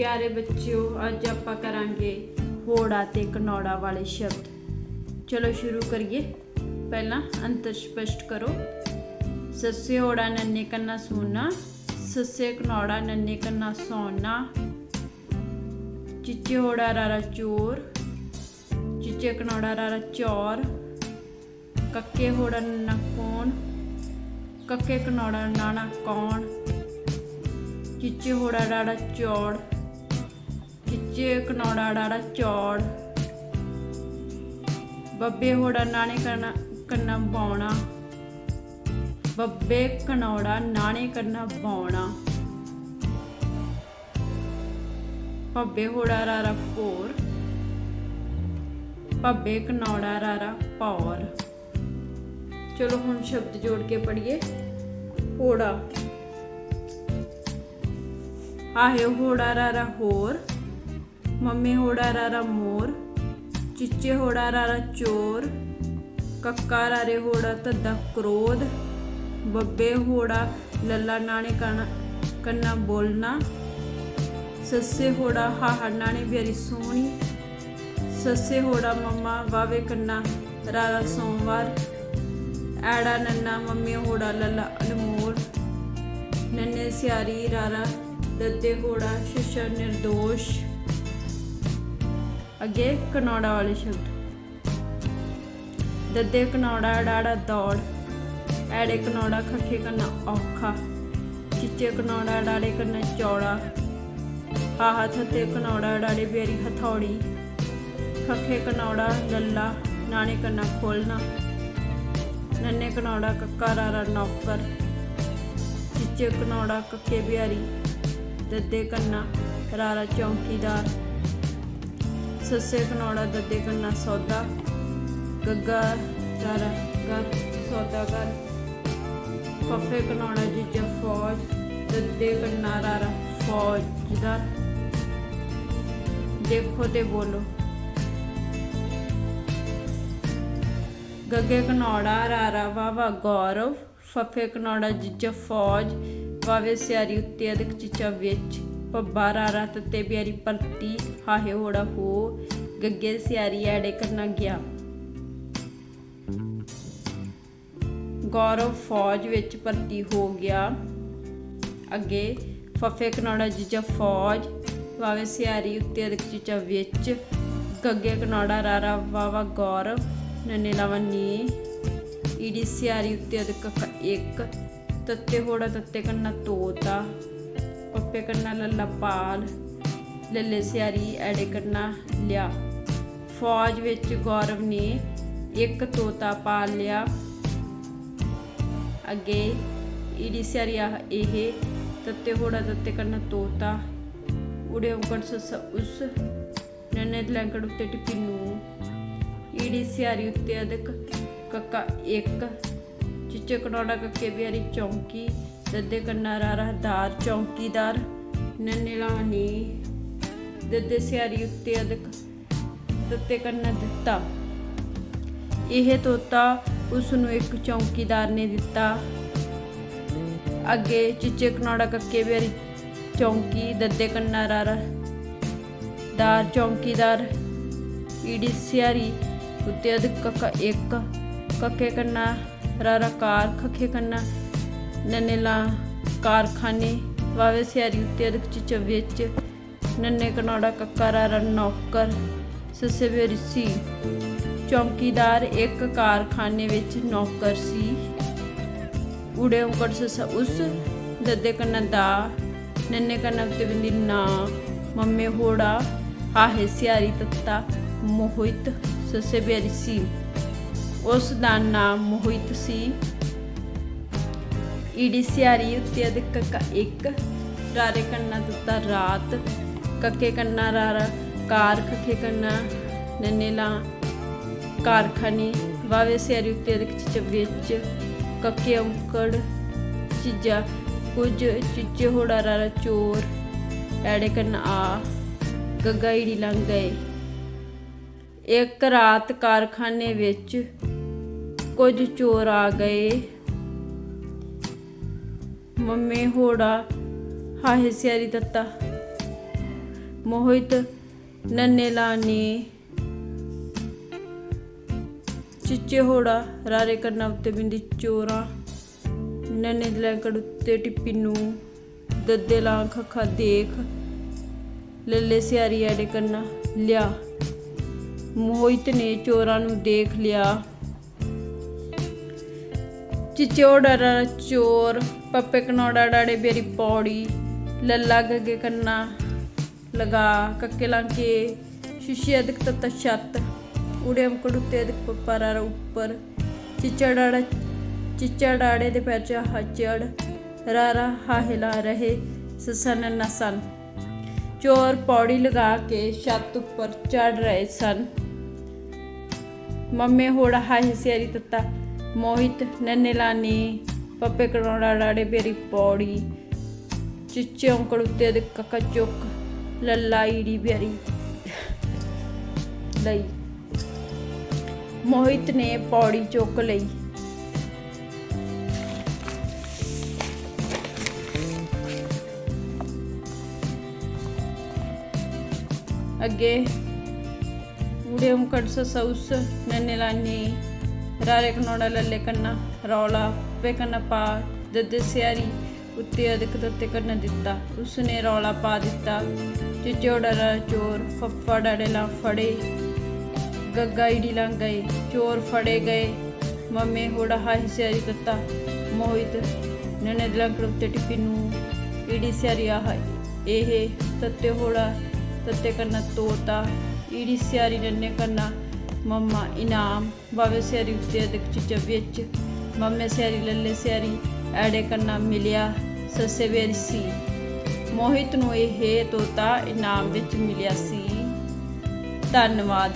ਪਿਆਰੇ ਬੱਚਿਓ, ਅੱਜ ਆਪਾਂ ਕਰਾਂਗੇ ਹੋੜਾ ਤੇ ਕਨੌੜਾ ਵਾਲੇ ਸ਼ਬਦ। ਚਲੋ ਸ਼ੁਰੂ ਕਰੀਏ। ਪਹਿਲਾਂ ਅੰਤਰ ਸਪਸ਼ਟ ਕਰੋ। ਸੱਸੇ ਹੋੜਾ, ਨੰਨੇ ਕੰਨਾ ਸੋਨਾ। ਸੱਸੇ ਕਨੌੜਾ ਨੰਨੇ ਕੰਨਾ ਸੋਨਾ। ਚਿੱਚੇ ਹੋੜਾ, ਰਾਰਾ ਚੋਰ। ਚਿੱਚੇ ਕਨੌੜਾ ਰਾਰਾ ਚੌਰ। ਕੱਕੇ ਹੋੜਾ, ਨੰਨਾ ਕੌਣ ਕੱਕੇ ਕਨੌੜਾ ਨਾਣਾ ਕੌਣ। ਚਿੱਚੇ ਹੋੜਾ ਰਾੜਾ ਚੌੜ। ਚਿੱਚੇ ਕਨੌੜਾ ਡਾੜਾ ਚੌੜ। ਬੱਬੇ ਹੋੜਾ ਨਾਣੇ ਕਰਨਾ, ਕੰਨਾ ਬਾਉਣਾ ਬੱਬੇ ਕਨੌੜਾ ਨਾਣੇ ਕਰਨਾ ਬਾਉਣਾ ਪੱਬੇ ਹੋੜਾ ਰਾਰਾ ਭੋਰ। ਪੱਬੇ ਕਨੌੜਾ ਰਾਰਾ ਪੌਰ। ਚਲੋ ਹੁਣ ਸ਼ਬਦ ਜੋੜ ਕੇ ਪੜ੍ਹੀਏ। ਹੋੜਾ। ਆਹੇ ਹੋੜਾ ਰਾਰਾ ਹੋਰ। ਮੰਮੀ ਹੋੜਾ ਰਾਰਾ ਮੋਰ, ਚਿੱਚੇ ਹੋੜਾ ਰਾਰਾ ਚੋਰ, ਕੱਕਾ ਰਾਰੇ ਹੋੜਾ ਤੱਦਾ ਕ੍ਰੋਧ, ਬੱਬੇ ਹੋੜਾ ਲੱਲਾ ਨਾਣੇ ਕਣਾ ਕੰਨਾ ਬੋਲਣਾ, ਸੱਸੇ ਹੋੜਾ ਹਾਹਾ ਨਾਣੇ ਬਿਆਰੀ ਸੋਹਣੀ, ਸੱਸੇ ਹੋੜਾ ਮੰਮਾ ਵਾਵੇ ਕੰਨਾ ਰਾਰਾ ਸੋਮਵਾਰ, ਐੜਾ ਨੰਨਾ ਮੰਮੀ ਹੋੜਾ ਲੱਲਾ ਅਨਮੋਲ, ਨੰਨੇ ਸਿਆਰੀ ਰਾਰਾ ਦੱਦੇ ਹੋੜਾ ਸ਼ਿਸ਼ਾ ਨਿਰਦੋਸ਼ ਅੱਗੇ ਕਨੌੜਾ ਵਾਲੇ ਸ਼ਬਦ ਦੱਦੇ ਕਨੌੜਾ, ਡਾੜਾ ਦੌੜ। ਐੜੇ ਕਨੌੜਾ, ਖੱਖੇ ਕੰਨਾ ਔਖਾ। ਚਿੱਚੇ ਕਨੌੜਾ, ਡਾੜੇ ਕੰਨਾ ਚੌੜਾ। ਆਹਾ ਥੱਤੇ ਕਨੌੜਾ, ਡਾੜੇ ਬੇਰੀ ਹਥੌੜੀ। ਖੱਖੇ ਕਨੌੜਾ, ਲੱਲਾ। ਨਾਣੇ ਕੰਨਾ ਖੋਲਣਾ ਨੰਨੇ ਕਨੌੜਾ, ਕੱਕਾ, ਰਾਰਾ, ਨੌਕਰ। ਚਿੱਚੇ ਕਨੌੜਾ, ਕੱਕੇ ਬਿਹਾਰੀ। ਦੱਦੇ ਕੰਨਾ ਰਾਰਾ ਚੌਂਕੀਦਾਰ। ਸੱਸੇ ਕਨੌੜਾ ਦੱਦੇ ਕੰਨਾ ਸੌਦਾ। ਗੱਗਾ ਰਾਰਾ ਕਰ ਸੌਦਾਗਰ ਫੱਫੇ ਕਨੌੜਾ ਜੀਜਾ ਫੌਜ। ਦੱਦੇ ਕੰਨਾ ਰਾਰਾ ਫੌਜਦਾਰ। ਦੇਖੋ ਤੇ ਬੋਲੋ। ਗੱਗੇ ਕਨੌੜਾ ਰਾਰਾ ਵਾਵਾ ਗੌਰਵ। ਫਫੇ ਕਨੌੜਾ ਜੀਜਾ ਫੌਜ। ਵਾਵੇ ਸਿਆਰੀ ਉੱਤੇ ਅਧਿਕ ਚਿਚਾ ਵਿੱਚ। ਪੱਬਾ ਰਾਰਾ ਤੱਤੇ ਬਿਆਰੀ ਪਰਤੀ, ਹਾਹੇ ਹੋੜਾ ਹੋ, ਗੱਗੇ ਸਿਆਰੀ ਐੜੇ ਕਰਨਾ ਗਿਆ। ਗੌਰਵ ਫੌਜ ਵਿੱਚ ਭਰਤੀ ਹੋ ਗਿਆ। ਅੱਗੇ ਫੱਫੇ ਕਨੌੜਾ ਜੀਜਾ ਫੌਜ ਵਾਵੇ ਸਿਆਰੀ ਉੱਤੇ ਅਧਿਕ ਚਿਚਾ ਵਿੱਚ, ਗੱਗੇ ਕਨੌੜਾ ਰਾਰਾ ਵਾਵਾ ਗੌਰਵ, ਨੰਨੇ ਲਾਵਾ ਨੀ। ਈੜੀ ਸਿਆਰੀ ਉੱਤੇ ਅਧਿਕ ਇੱਕ, ਤੱਤੇ ਹੋੜਾ ਤੱਤੇ ਕੰਨਾ ਤੋਤਾ। ਪੱਪੇ ਕੰਨਾ ਲੱਲਾ ਲੱਲੇ ਸਿਆਰੀ, ਐੜੇ ਲਿਆ। ਫੌਜ ਵਿੱਚ ਗੌਰਵ ਨੇ ਇੱਕ ਤੋਤਾ ਪਾਲ ਲਿਆ। ਅੱਗੇ ਈੜੀ ਸਿਆਰੀ ਇਹ, ਤੱਤੇ ਹੋੜਾ ਤੱਤੇ ਕੰਨਾ ਤੋਤਾ। ਉੜੇ ਉਂਕੜ ਸਸ ਉਸ ਨੰਨੇ ਲੈਂਕੜ ਉੱਤੇ ਟਿੱਪੀ ਨੂੰ। ਈੜੀ ਸਿਆਰੀ ਉੱਤੇ ਅਧਿਕ ਕੱਕਾ ਇੱਕ, ਚਿੱਚੇ ਕਨੌੜਾ ਕੱਕੇ ਬਿਹਾਰੀ ਚੌਂਕੀ। ਦੱਦੇ ਕੰਨਾ ਰਾਰਾ ਦਾਰ ਚੌਂਕੀਦਾਰ, ਨੰਨੇ ਦੱਦੇ ਸਿਆਰੀ ਉੱਤੇ ਅਧਿਕ ਦਿੱਤੇ ਕੰਨਾ ਦਿੱਤਾ। ਇਹ ਤੋਤਾ ਉਸ ਨੂੰ ਇੱਕ ਚੌਂਕੀਦਾਰ ਨੇ ਦਿੱਤਾ। ਅੱਗੇ ਚਿੱਚੇ ਕਨੌੜਾ ਕੱਕੇ ਬਿਹਾਰੀ ਚੌਂਕੀ ਦੱਦੇ ਕੰਨਾ ਰਾਰਾ ਦਾਰ ਚੌਂਕੀਦਾਰ ਈੜੀ ਸਿਆਰੀ ਉੱਤੇ ਅਧਿਕ ਕੱਕਾ ਇੱਕ, ਕੱਕੇ ਕੰਨਾ ਰਾਰਾ ਕਾਰ ਖੱਖੇ ਕੰਨਾ ਨੰਨੇ ਲਾ ਕਾਰਖਾਨੇ, ਵਾਵੇ ਸਿਆਰੀ ਉੱਤੇ ਅਧਿਕ ਚਿਚ ਵਿੱਚ, ਨੰਨੇ ਕਨੌੜਾ ਕੱਕਾ ਰਾਰਾ ਨੌਕਰ ਸੀ। ਚੌਂਕੀਦਾਰ ਇੱਕ ਕਾਰਖਾਨੇ ਵਿੱਚ ਨੌਕਰ ਸੀ। ਉੜੇ ਉਂਕੜ ਸੱਸਾ ਉਸ ਦੱਦੇ ਕੰਨ ਦਾ, ਨੰਨੇ ਕੰਨਾ ਉੱਤੇ ਬਿੰਦੀ ਨਾ, ਮੰਮੇ ਹੋੜਾ, ਹਾਹੇ ਸਿਆਰੀ ਤੱਤਾ, ਮੋਹਿਤ ਸੱਸੇ ਵੇਰੀ ਸੀ। ਉਸ ਦਾ ਨਾਮ ਮੋਹਿਤ ਸੀ। ਈੜੀ ਸਿਆਰੀ ਉੱਤੇ ਅਧਿਕ ਕੱਕਾ ਇੱਕ, ਰਾਰੇ ਕੰਨਾ ਦਿੱਤਾ ਰਾਤ, ਕੱਕੇ ਕੰਨਾ ਰਾਰਾ, ਕਾਰ ਖੱਖੇ ਕੰਨਾ, ਨੰਨੇ ਲਾ ਵਾਵੇ ਸਿਆਰੀ ਉੱਤੇ ਅਧਿਕ ਚਿਚ ਵਿੱਚ, ਕੱਕੇ ਔਕੜ, ਚੀਜਾ, ਕੁਝ ਚਿੱਚੇ ਹੋੜਾ ਰਾਰਾ ਚੋਰ ਐੜੇ ਕੰਨਾ ਆ, ਗੱਗਾ ਈੜੀ ਲੰਘ ਗਏ। ਇੱਕ ਰਾਤ ਕਾਰਖਾਨੇ ਵਿੱਚ ਕੁਝ ਚੋਰ ਆ ਗਏ। ਮੰਮੇ ਹੋੜਾ ਹਾਹੇ ਸਿਆਰੀ ਦਿੱਤਾ ਮੋਹਿਤ ਨੰਨੇਲਾ ਨੇ ਚਿੱਚੇ ਹੋੜਾ ਰਾਰੇ ਕੰਨਾਂ ਉੱਤੇ ਬਿੰਦੀ ਚੋਰਾ ਨੰਨੇ ਦੇ ਲੈਂਕੜ ਉੱਤੇ ਟਿੱਪੀ ਨੂੰ ਦੱਦੇ ਲਾਂ ਖੱਖਾ ਦੇਖ ਲੱਲੇ ਸਿਆਰੀ ਆੜੇ ਕੰਨਾ ਲਿਆ ਮੋਹਿਤ ਨੇ ਚੋਰਾਂ ਨੂੰ ਦੇਖ ਲਿਆ ਚਿਚੋੜਾ ਰਾ ਚੋਰ, ਪੱਪੇ ਕਨੋੜਾ, ਡਾੜੇ ਬੇਰੀ ਪੌੜੀ, ਲੱਲਾ ਗਗੇ ਕੰਨਾ, ਲਗਾ ਕੱਕੇ ਲਾਂਕੇ, ਸ਼ੀਸ਼ੇ ਅਦਕ ਤਤ ਛੱਤ ਉੜੇ ਅੰਕੜ ਉੱਤੇ ਅਦਕ ਪਪਾਰਾ ਉੱਪਰ, ਚਿਚੜਾ ਡਾੜਾ, ਚਿਚੜਾ ਡਾੜੇ ਦੇ ਪੈਰ ਚ ਹਚੜ ਰਾਰਾ ਹਾਹਿਲਾ ਰਹੇ ਸਸਨ ਨਸਨ ਚੋਰ ਪੌੜੀ ਲਗਾ ਕੇ ਛੱਤ ਉੱਪਰ ਚੜ ਰਹੇ ਸਨ। ਮੰਮੇ ਹੋੜਾ ਹਾਹੀ ਸਿਆਰੀ ਤੱਤਾ ਮੋਹਿਤ, ਨੰਨੇਲਾਨੀ, ਪੱਪੇ ਕੜੋੜਾ ਡਾੜੇ ਬੇਰੀ ਪੌੜੀ, ਚਿੱਚੇ ਔਂਕੜ ਉੱਤੇ ਦੇ ਕਕਾ ਚੁੱਕ ਲੱਲਾਈੜੀ ਬੇਰੀ ਲਈ। ਮੋਹਿਤ ਨੇ ਪੌੜੀ ਚੁੱਕ ਲਈ। ਅੱਗੇ ਉੜੇ ਉਂਕੜ ਸਸੌਸ ਨੰਨੇਲਾਨੀ రారేకనోడలెక్కన రౌలా పేకన పా దద్దెసియారి ਉੱਤੇ ਅਧਿਕ ਤੱਤੇ ਕਰਨ ਦਿੱਤਾ। ਉਸ ਰੌਲਾ ਪਾ ਦਿੱਤਾ। ਚਿਚੋੜਾ ਚੋਰ ਫੱਫੜੜੇ ਲਾ ਫੜੇ। ਗੱਗਾਈੜੀ ਲੰਘ ਗਏ, ਚੋਰ ਫੜੇ ਗਏ। ਮੰਮੇ ਹੋੜਾ ਹਾਈ ਸਿਆਰੀ ਦਿੱਤਾ। ਮੋਹਿਤ ਨਨੇ ਲੰਕੜ ਉੱਤੇ ਟਿੱਪੀ ਨੂੰ ਈੜੀ ਸਿਆਰੀ ਆਹ। ਇਹ ਤੱਤੇ ਹੋੜਾ ਤੱਤੇ ਕਰਨਾ ਤੋਤਾ ਈੜੀ ਸਿਆਰੀ ਨੰਨੇ ਕਰਨਾ ਮੰਮਾ, ਇਨਾਮ ਬਾਵੇ ਸਿਆਰੀ ਉੱਤੇ ਅਦਕ ਚ ਵਿੱਚ। ਮੰਮੇ ਸਿਆਰੀ, ਲੱਲੇ ਸਿਆਰੀ, ਐੜੇ ਕੰਨਾ ਮਿਲਿਆ, ਸੱਸੇ ਵੇਰੀ ਸੀ। ਮੋਹਿਤ ਨੂੰ ਇਹ ਤੋਤਾ ਇਨਾਮ ਵਿੱਚ ਮਿਲਿਆ ਸੀ। ਧੰਨਵਾਦ।